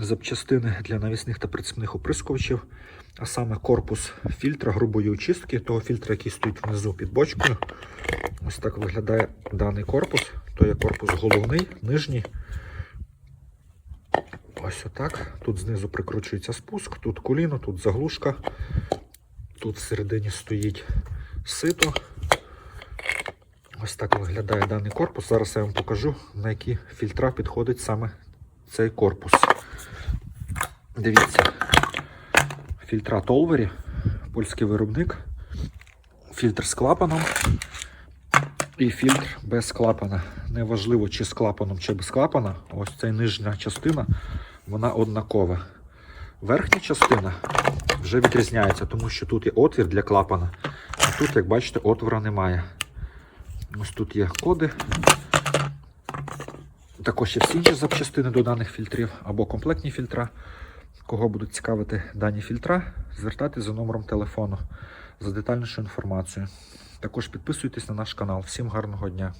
запчастини для навісних та прицепних оприскувачів, а саме корпус фільтра грубої очистки, того фільтра, який стоїть внизу під бочкою. Ось так виглядає даний корпус. То є корпус головний, нижній. Ось отак. Тут знизу прикручується спуск, тут коліно, тут заглушка. Тут всередині стоїть сито. Ось так виглядає даний корпус. Зараз я вам покажу, на які фільтра підходить саме цей корпус. Дивіться, фільтра Толвері, польський виробник, фільтр з клапаном і фільтр без клапана. Неважливо, чи з клапаном, чи без клапана. Ось ця нижня частина, вона однакова. Верхня частина вже відрізняється, тому що тут є отвір для клапана, а тут, як бачите, отвора немає. Ось тут є коди. Також є всі інші запчастини до даних фільтрів або комплектні фільтра. Кого будуть цікавити дані фільтра, звертайтеся за номером телефону за детальнішою інформацією. Також підписуйтесь на наш канал. Всім гарного дня!